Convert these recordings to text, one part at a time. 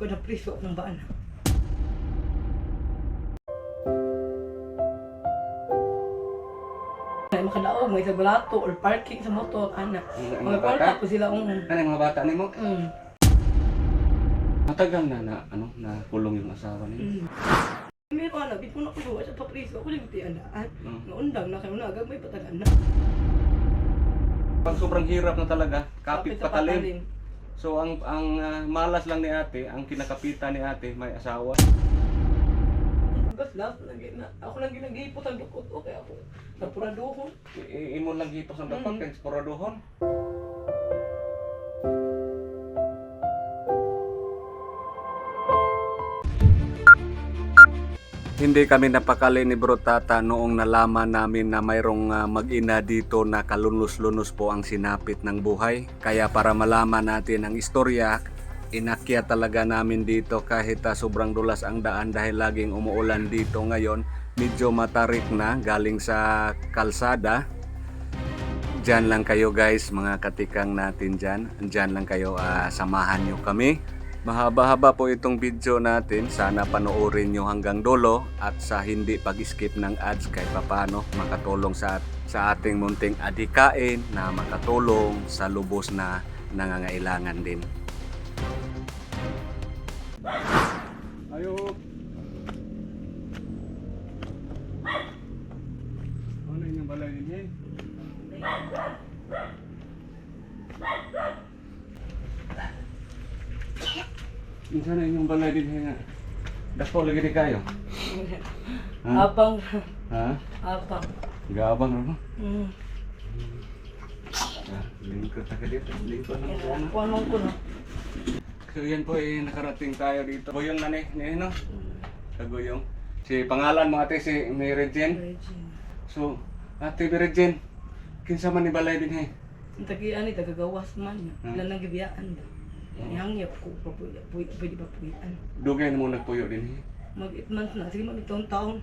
ko na priso ng baan. Ay makadaog may sa balato or parking sa motor ana. Ang- ang Mga mga kwarta bata? po sila um. Ano mga bata nimo? Mm. Matagal na na ano na kulong yung asawa niyo. Mm. Ko na bit mo na ko sa papriso ko lang tiandaan. Mm. Nga undang na kayo na agad may patagan na. Pag sobrang hirap na talaga, kapit sa patalim. So ang ang ah, malas lang ni ate, ang kinakapitan ni ate may asawa. Gas last lagi na ako lang ginagipot ang dukot okay ako. Napuraduhon. I- imo lang hitos ang dapat Mm. kay sporaduhon. Hindi kami napakali ni Bro Tata noong nalaman namin na mayroong ah, mag-ina dito na kalunos-lunos po ang sinapit ng buhay. Kaya para malaman natin ang istorya, inakyat talaga namin dito kahit ah, sobrang dulas ang daan dahil laging umuulan dito ngayon. Medyo matarik na galing sa kalsada. Diyan lang kayo guys, mga katikang natin dyan. Diyan lang kayo, ah, samahan nyo kami. Mahaba-haba po itong video natin. Sana panoorin nyo hanggang dulo at sa hindi pag-skip ng ads kahit papano makatulong sa, sa ating munting adikain na makatulong sa lubos na nangangailangan din. Ayo. Ano yung balay din Minsan na inyong balay din nga. Dapo lagi di kayo. Ha? Abang. Ha? Abang. Gabang ano? Mm. Ah, lingkod na ka dito. Lingkod na. Kuanong ano ko na. So yan po eh, nakarating tayo dito. Guyong na ni, ni no? Kaguyong. Si pangalan mo ate si Mary Jane. So, ate Mary Jane, kinsa man ni balay din he? Ang tagian ni tagagawas man niya. Ilan nang gibiyaan daw. Yang ko pa po pwede ba puyan. Dugay na mo nagpuyo din he. Mag 8 months na sige mag itong taon.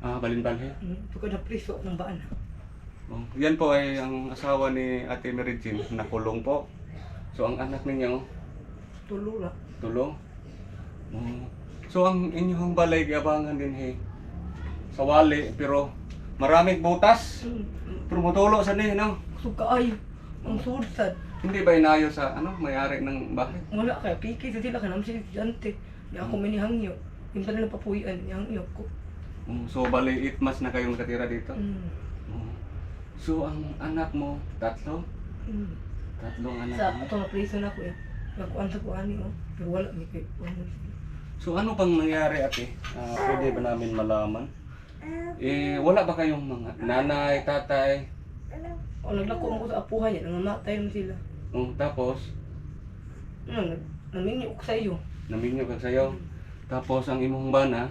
Ah, balin-bal he. Mm. Ko na priso ng baan. Oh, yan po ay ang asawa ni Ate Mary Jane, nakulong po. So ang anak ninyo, Tulo ra. tulong. Oh. So ang inyong balay giabangan din he. Sa wali pero maraming butas. Mm. Pero mutulo sa ni no. Suka ay. Ang sudsad. Hindi ba inayo sa ano may-ari ng bahay? Wala kaya piki sa sila kanam si Jante. Di ako minihangyo. Yung pa nila papuyan, yang iyo ko. Oh, so bali 8 months na kayong nakatira dito. Mm. So ang anak mo tatlo? Mm. Tatlong anak Sa mo. ato na priso na ko eh. Nakuan sa kuani oh. Pero wala mi kay kuan. So ano pang nangyari ate? Ah, pwede ba namin malaman? Eh, wala ba kayong mga nanay, tatay? O naglako mo ko sa apuhan niya, nangamatay mo sila. Oh, tapos, Ano, naminyo ko sa iyo. naminyo kag sayo. Tapos ang imong bana,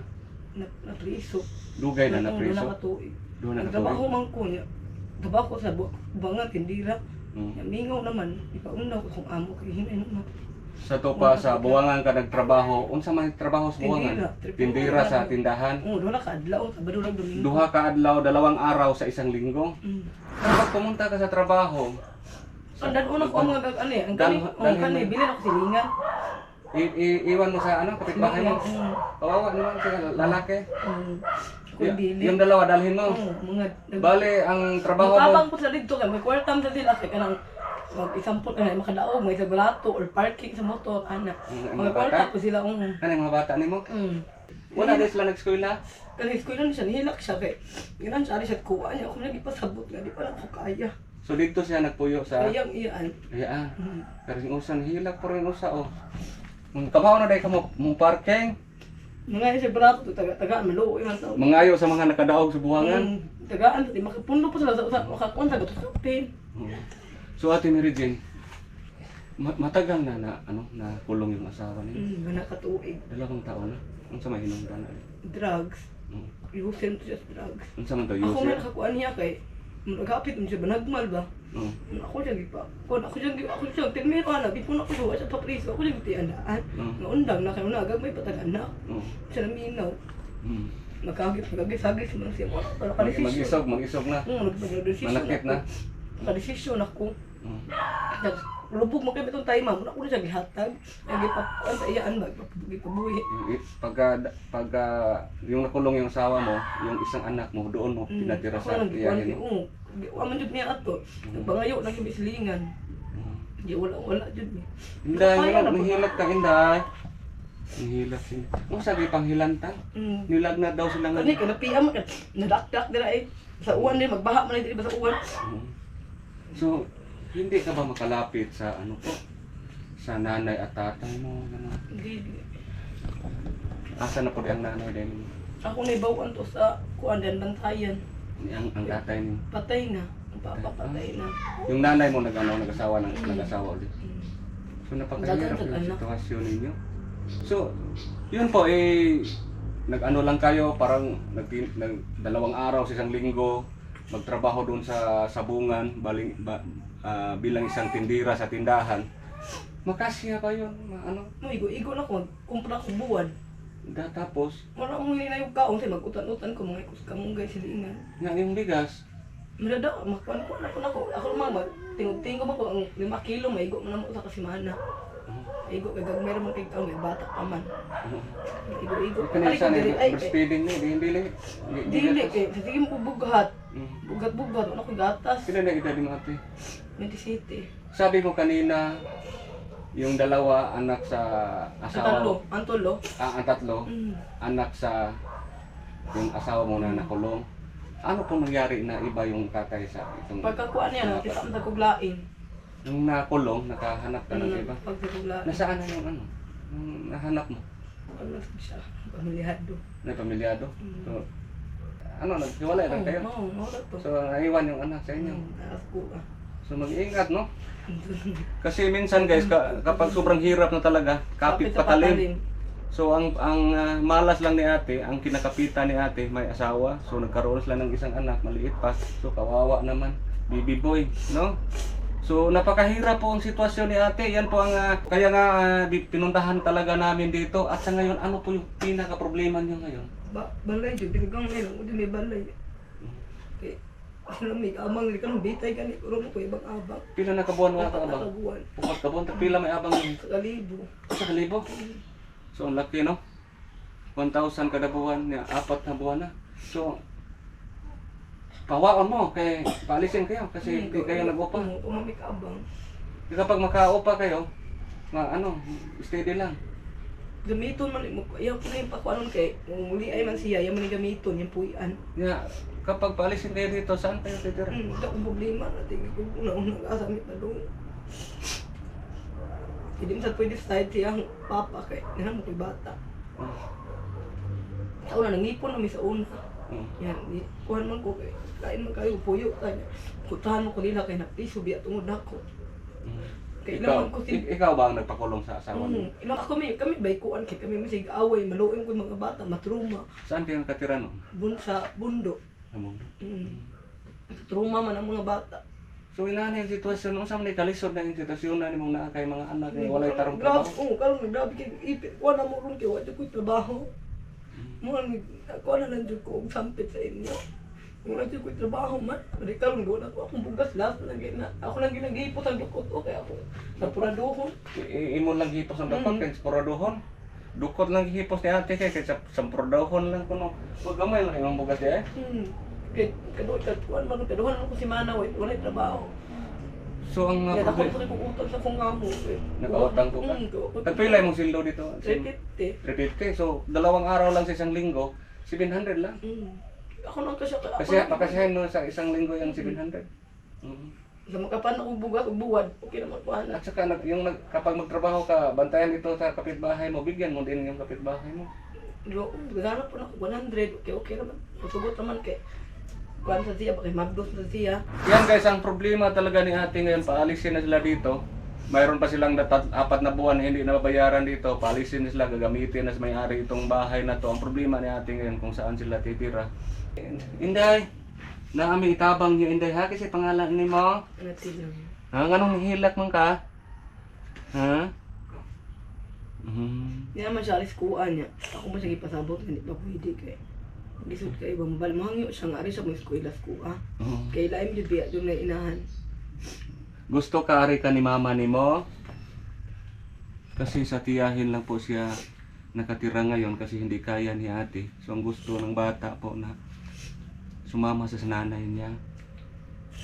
Na, na priso. dugay na na Doon preso. nakatuig. Doon na Nagtrabaho katuloy. man ko niya. Trabaho sa bu- bangat, tindira. Mm. Mingaw naman. Ipauna ko kung amo kay hinay naman. Sa to pa sa buwangan ka nagtrabaho. Unsa man trabaho sa buwangan? Tindira. Tindira sa tindahan. Oo, doon na kaadlaw. Sabado lang domingo. Duha ka adlaw, dalawang araw sa isang linggo. Mm. Kapag pumunta ka sa trabaho, Ang dan una ko ang mga ano eh. Ang kani, ang dalhin kani, mo. bilhin ako silingan. i- i- iwan mo sa ano, kapitbahay mo. Mm. Kawawa naman sa lalaki. Mm. Y- yung dalawa dalhin mo. Oo, mga nag- Bale, ang trabaho mo, Matabang po sa dito kay may kwartam sa sila kay kanang mag isampol kanang makadaog may sa balato or parking sa motor ana. Mm, Mga mga kwarta bata? po sila um. ano yung mga bata nimo? Mm. Wala din sila nag-eskwela. Kasi ko lang siya nihilak siya kay ginan siya siya kuha niya ako lagi pasabot nga di pa lang ako kaya. So dito siya nagpuyo sa Sayang iyaan. Iya. Mm. Pero yung usan hilak po rin usa oh. Ang kabaw na dai ka mo mo parking. Mga siya barato taga taga maluoy man tao. Mangayo sa mga nakadaog sa buwangan. Mm. Tagaan di makapundo po sila sa sa makakuan sa gatos kapin. Oo. So Ate Mary Jane, ma- matagal na na ano na kulong yung asawa niya. Mm, nakatuig. Dalawang taon na. Unsa may hinungdan na? Drugs. Oo. Iusin to sa drugs. Unsa man to Ako man user? nakakuan niya kay Nagapit mo siya ba? Nagmal ba? Oo. Ako siya gipa. Kung ako siya ako siya tirmiro na, di po na ko siya sa papriso. Ako siya gitiandaan. Oo. Nga undang na kayo na, agad may patagan na. Oo. Siya naminaw. Mm. Nagkagit, nagagis-agis man siya. Para Mag- kadesisyon. Mag-isog, mag-isog na. Oo, nagdesisyon Manakit na. Kadesisyon ako. Oo. Lubog mo kayo itong tayo ma'am. Wala ko na siya gihatag. Lagi pa kuan sa iyaan ba gipabuhi. Yung i- Pagka, pagka yung nakulong yung asawa mo, yung isang anak mo, doon mo Mm. pinatira Ako sa tiyahin mo. Wa man jud niya ato. Nagbangayo na kay bislingan. Mm. Di wala wala jud ni. Inday, na nahilat ka, Inday. Nahilat siya. Ano sabi panghilantang? Mm. Nilagnat daw sila Kani ka napiam ka. Nadakdak dira eh. Sa uwan din magbaha man diri sa uwan. Mm. So, hindi ka ba makalapit sa ano po? Sa nanay at tatay mo? Ano? Hindi. Asa na po ang nanay din? Ako na ibawan to sa kuan din bantayan. Ang, ang tatay niyo. Patay na. Ang papa patay na. Yung nanay mo nag-ano, nag-asawa ng nag-asawa ulit. Mm. So napakahirap yung sitwasyon ninyo. So, yun po eh nag-ano lang kayo, parang nag, nag dalawang araw sa isang linggo, magtrabaho doon sa sabungan, baling, ba, ah, bilang isang tindira sa tindahan. Makasya ba yun? Ma- Ano? Mo igo-igo na ko kumpra ko buwan. Da, tapos, Wala na yung kaon say magutan-utan ko mga ikus kamunggay silingan. nga yung bigas, Madada, makuan ko na ko na ko. Ako naman tingog-tingog mo ko ang 5 kilo maigo mo na mo sa kasimana. Igo kay gagmay man kay kaon may bata pa man. Igo-igo. kanina Ay, sana dili, ay, breastfeeding ni, di dili. Dili kay sige mo ko bugat. Mm. Bugat-bugat wala ko gatas. Sino na edad mo ate? 27. Sabi mo kanina, yung dalawa anak sa Ang asawa tatlo, mo, ang tulo. ah, ang tatlo, Mm. anak sa yung asawa mo na nakulong. Ano pong nangyari na iba yung tatay sa itong Pagkakuan niya, kita ang taguglain. yung nakulong, nakahanap ka ng iba? Pagkaguglain. Nasaan na yung ano? Yung nahanap mo? Ano siya? Pamilyado. Na pamilyado? Mm. So, ano, naghiwalay lang kayo? Oo, oo, to. So, naiwan yung anak sa inyo. Mm, ko ah. So, mag-iingat, no? Kasi minsan guys, ka- kapag sobrang hirap na talaga, kapit patalim. So ang ang ah, malas lang ni ate, ang kinakapitan ni ate may asawa. So nagkaroon sila ng isang anak, maliit pa. So kawawa naman, baby boy, no? So napakahirap po ang sitwasyon ni ate. Yan po ang ah, kaya nga di, pinuntahan talaga namin dito. At sa ngayon, ano po yung pinaka problema niyo ngayon? Ba balay jud diligang nila, udi may balay. Kay sila may amang likan bitay kani mo ko ibang abang. Pila na kabuan wala ka abang? kabuan. Upat kabuan, pila may abang? Sa kalibo. Sa kalibo? So ang laki no? 1,000 kada buwan, niya, apat na buwan na. So, pawaon mo, kay paalisin kayo kasi hindi kayo nag-upa. Oo, umami ka abang. Kapag makaupa kayo, ma ano, steady lang. Gamiton man mo. Ayaw ko na yung pakuanon kay kung muli ay man siya, yaman ni gamiton yung puyan. Yeah, kapag paalisin kayo dito, saan kayo titira? Hmm, wala akong problema na tingin ko una unang asamit na doon. Hindi mo sa pwede side siyang papa kay nahan mo ko'y bata. Sa una, nangipon kami sa una. Mm. Yan, di, kuhan man ko kay, kain man kayo, puyo, kanya. Kutahan mo ko nila kay napiso, biya tungod ako. Mm. Ikaw, naman ko sin... ik- ikaw ba ang nagpakulong sa asawa mo? Mm, ilang kami, kami baykuan kay kami masig away, maluin ko yung mga bata, matruma, Saan kayo nakatira no? bun sa bundo. Sa mundo. Mm. Truma man ang mga bata. So ina yung sitwasyon, nung saan kalisod na yung sitwasyon na ni mong naa kay mga anak kay walay tarong Grabe, trabaho. oo, karon nagdabi kay ipit, kuha na mo ron kay wala ko'y trabaho. Mo ang kuha na lang jud ko og sampit sa inyo. Wala jud ko'y trabaho man. Pero karon wala ko akong bugas last lang na ako lang ginagipot ang dukot o kay ako sa puraduhon. Imo lang hipos ang dapat Mm. kay sporadohon. Dukot lang hipos ni ate kay kay sa samprodahon lang kuno. Wag gamay lang imong bugas eh. Hmm. Kay kaduhan kaduhan man kaduhan ko si Mana wala wala trabaho. So ang Kaya uh, ako problem, sa kong utang sa kong amo. Nakautang po ka? Tagpilay mong sildo dito. 350. 350. So dalawang araw lang sa isang linggo, 700 lang. Hmm. Ako lang kasi ako. Kasi pakasihan mo sa isang linggo yung 700. Mm. Sa makapan ako bugas o buwan, okay naman anak. At saka nag, yung nag, kapag magtrabaho ka, bantayan ito sa kapitbahay mo, bigyan mo din yung kapitbahay mo. Pero gagana po na ako 100, okay okay naman. Masugot naman kay kuan sa siya, bakit magdos na siya. Yan guys, ang problema talaga ni ate ngayon, paalisin na sila dito. Mayroon pa silang datat, apat na buwan hindi nababayaran dito. Paalisin na sila, gagamitin na sa may-ari itong bahay na to. Ang problema ni ate ngayon kung saan sila titira. Inday, naami itabang niyo Inday ha kasi pangalan ni mo. Natin lang. Ha, nganong hilak man ka? Ha? Mhm. Hindi naman siya alis kuan niya. Ako man siya ipasabot, hindi pa pwede kay. Gisod kay ibang bal. Mahangyo siya nga rin sa mga eskwela kuha. Oo. Kay laim jud biya doon na inahan. Gusto ka ari ka ni mama ni mo? Kasi sa tiyahin lang po siya nakatira ngayon kasi hindi kaya ni ate. So ang gusto ng bata po na sumama sa nanay niya.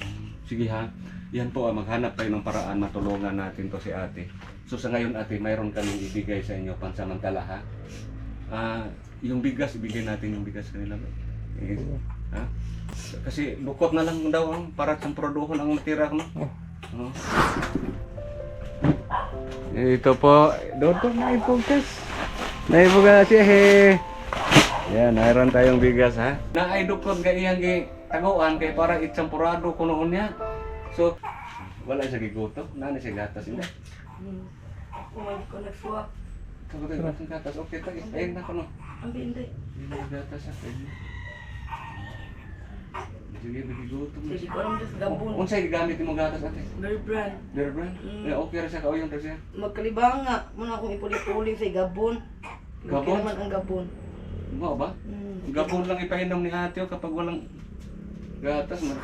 Um, sige ha. Yan po, ah, maghanap tayo ng paraan matulungan natin to si ate. So sa ngayon ate, mayroon kaming ibigay sa inyo pansamantala ha. Ah, yung bigas, ibigay natin yung bigas kanila. Eh, ha? Kasi lukot na lang daw ang para sa produhon ang matira no. Oh. Ito po, doon po naipugas. Naipugas siya he. Yan, mayroon tayong bigas ha. Na ay dukot ga iyang gi taguan kay para itsampurado ko noon niya. So, wala siya giguto. Nani siya gatas ina. Hmm. Umay ko nagsuwak. Kapag tayo gatas gatas, okay tayo. Ayun na ko no. Ang bindi. Hindi na gatas ha. Pwede. Sige, bigigutom na Sige alam sa gabon. Unsay gamit mo gatas ate? Very brand. Bear brand? Mm. Eh, okay ra siya kauyon ra siya. Magkalibang nga. Muna akong ipuli-puli sa gabon. Gabon? naman ang gabon. Mo ba? Hmm. Gabon lang ipainom ni ate o kapag walang gatas man.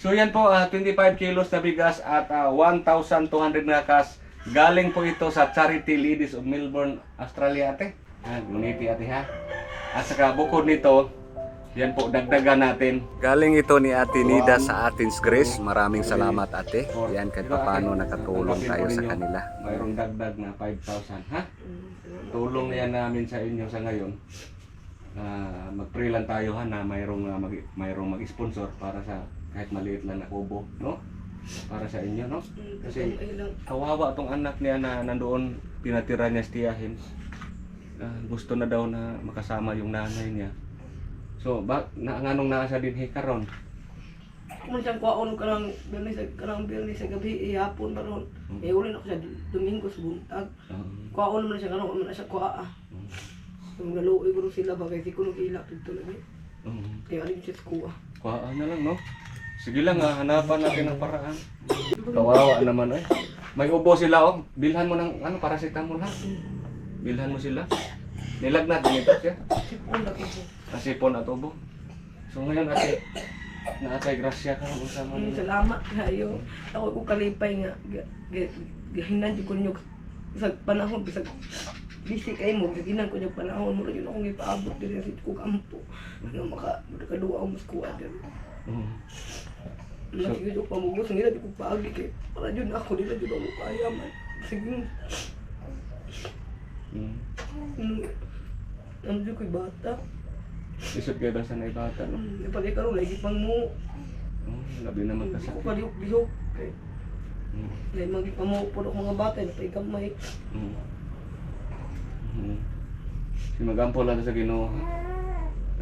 So yan po, ah, 25 kilos na bigas at ah, 1,200 na kas. Galing po ito sa Charity Ladies of Melbourne, Australia ate. Ah, nguniti ate ha. At saka bukod nito, yan po, dagdagan natin. Galing ito ni Ate Nida sa Athens Grace. Maraming salamat ate. Yan kahit paano nakatulong tayo sa kanila. Mayroong dagdag na 5,000 ha? Hmm. tulong na yan namin sa inyo sa ngayon. Ah, mag-pray lang tayo ha na mayroong ah, mag mayroong mag-sponsor para sa kahit maliit lang na kubo, no? Para sa inyo, no? Hmm. Kasi- lang. Kawawa tong anak niya na nandoon pinatira niya sa tiyahin. Ah, gusto na daw na makasama yung nanay niya. So, ba na nganong naa sa dinhi karon? Kung siyang kuwaon ka ng birnis, kanang birnis sa gabi, ihapon pa ron. Eh, uli na ko siya Domingo sa buntag. Um, Kuwaon naman siya, kanang na siya kuwaa. Yung naluoy ko sila bagay, di ko nung ilap dito lagi. um, Kaya alin siya sa kuwa. kuhaan na lang, no? Sige lang, ah, hanapan natin ang paraan. Kawawa naman eh. May ubo sila oh. Bilhan mo ng ano paracetamol ha. Bilhan mo sila. Nilagnat din ito siya. Sipon na ko. Nasipon at ubo. So ngayon ate, naatay grasya ka ng usama Mm, nila. salamat kayo. Ako ko kalipay nga. Ga- ga- Gahinan ko nyo sa panahon. Bisag busy kayo mo. Gaginan ko yung panahon. Mura yun akong ipaabot din sa ko kampo. Ano maka, makaduwa ako mas kuwa din. Mm. Nakikita ko pa mo. Gusto nila di ko paagi kay. Para yun ako. Nila yun ako kaya man. Sige. Mm. Mm. Ano dyan ko'y bata. Isot kayo daw sa naibata, no? Mm, Napalay ka rin. Lagi pang mo. Oh, labi na Ako magkasakit. kalihok-lihok. Kay. Mm. Dahil magi pa mo. Puro mga bata. Napay kamay. Mm. Mm. Si magampo lang sa Ginoo.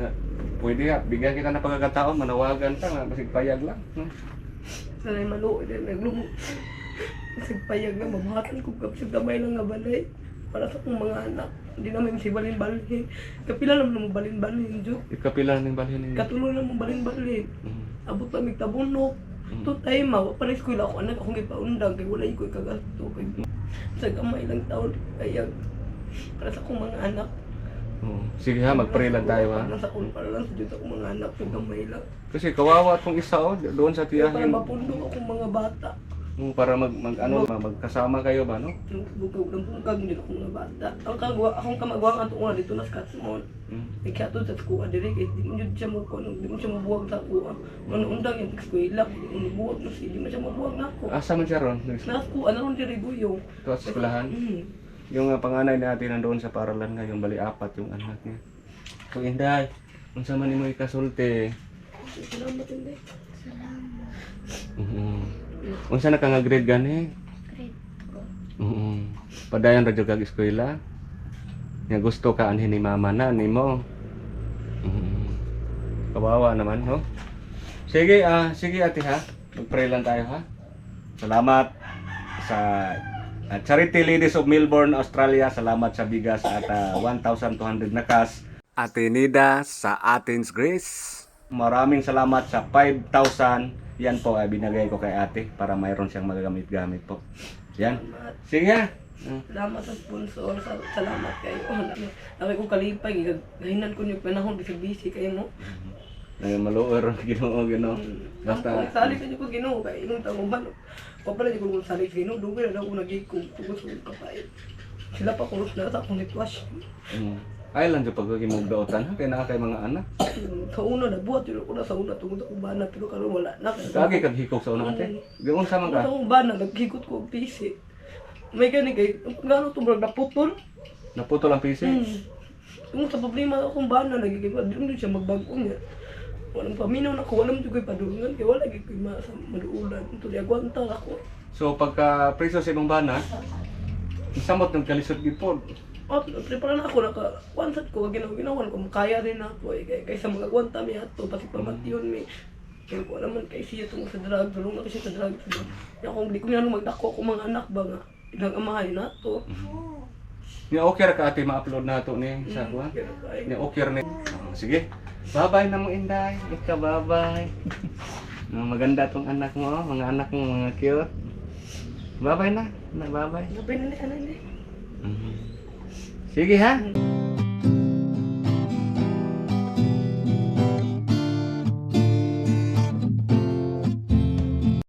Ah, pwede ha, bigyan kita ng pagkakataon, manawagan ka nga, basig payag lang. No? Sanay maluoy din. Naglumo. Kasi payag na. Mamahatan ko. Kapag gamay lang nga balay. Para sa akong mga anak. Hindi namin si balin-balin. Kapila naman mo balin-balin. Jo. Ikapila ng balhin ninyo. Katulo na mo balin-balin. Mm. Abot na may tabunok. Mm. To time ma, para school ako anak akong ipaundang kay wala ko kagasto kay sa gamay lang taon kaya para sa akong mga anak. Oo. Sige ha, mag-pray lang tayo ha. Para sa akong para lang sa Diyos akong mga anak sa gamay lang. Kasi kawawa itong isa oh, doon sa Kaya para tiyahin. mapundong akong mga bata. Mm, para mag, mag ano, ma- magkasama kayo ba, no? Yung bugaw ng bungkag nyo akong mga bata. Ang kagwa, akong kamagwang ang tuwa dito na sa Katsimon. Mm. May kaya sa kuha diri kay di mo jud siya ko di mo siya mabuwag sa kuha. Ano undang yung eskwela, di mo buwag na siya, di mo siya mabuwag na ako. Asa man siya ron? Nas ko ano ron diri buyo. Ito sa eskwelahan. Mm. Yung uh, panganay natin nandoon sa paralan ngayon, bali apat yung anak niya. So, Inday, unsa man nimo ikasulti? Salamat hindi. Mhm. Unsa na ka nga grade gani? Grade Mhm. Padayon ra jud kag eskwela. Nga gusto ka anhin ni mama na nimo. Mhm. Kawawa naman, no? Sige, ah, sige ate ha. Mag-pray lang tayo ha. Salamat sa ah, Charity Ladies of Melbourne, Australia. Salamat sa bigas at ah, 1,200 na cash. Ate Nida sa Athens Grace. Maraming salamat sa 5,000. Yan po ay binagay ko kay ate para mayroon siyang magagamit-gamit po. Yan. Salamat. Sige ha. Mm. Salamat sa sponsor. Sa- Salamat kayo. Laki ko kalipay. Gahinan ko yung panahon. Bisig busy kayo mo. Ay, maluor ginoo, ginoo. Basta Basta, sali ka ko Ginoo kay ingon ta Papala di ko kung sali sa Ginoo dugay na ako nagikong tugos ko kapait. Sila pa kurus na sa akong nitwash. mm, ay lang dyan pag mo daotan, ha? kaya na kay mga anak. Sa una nabuhat yun ako na sa una tungod ako bana pero karon wala na. Kagi kag hikaw sa unang ate. Gawon sa Sa ka. akong bana naghigot ko og pisi. May gani kay ngano to murag naputol. Naputol ang PC. Hmm. Kung sa problema akong bana nagiging doon siya magbago niya. Walang paminaw na ko, walang dugay padulungan kay wala gyud ko sa maduulan. Ito di agwanta ako. So pagka preso sa imong bana, isamot ng kalisod gipod. At prepare na ako naka wansat ko ginawa ginawa ko makaya rin ako eh kay kaysa mga gwanta mi ato pati pamation mi kaya ko naman kay siya tungkol sa drug tulong ako siya sa drug ya kung di ko nga magdako ko mga anak ba nga ilang amahay na to Ni okay ra ka ate ma-upload na to ni sa kuha. Ni okay ni. Ah, sige. Bye-bye na mo Inday. Ika bye-bye. Ah, maganda tong anak mo, oh. mga anak mo mga cute. Bye-bye na. Na bye-bye. Gabi na ni ni Mhm. Sige ha.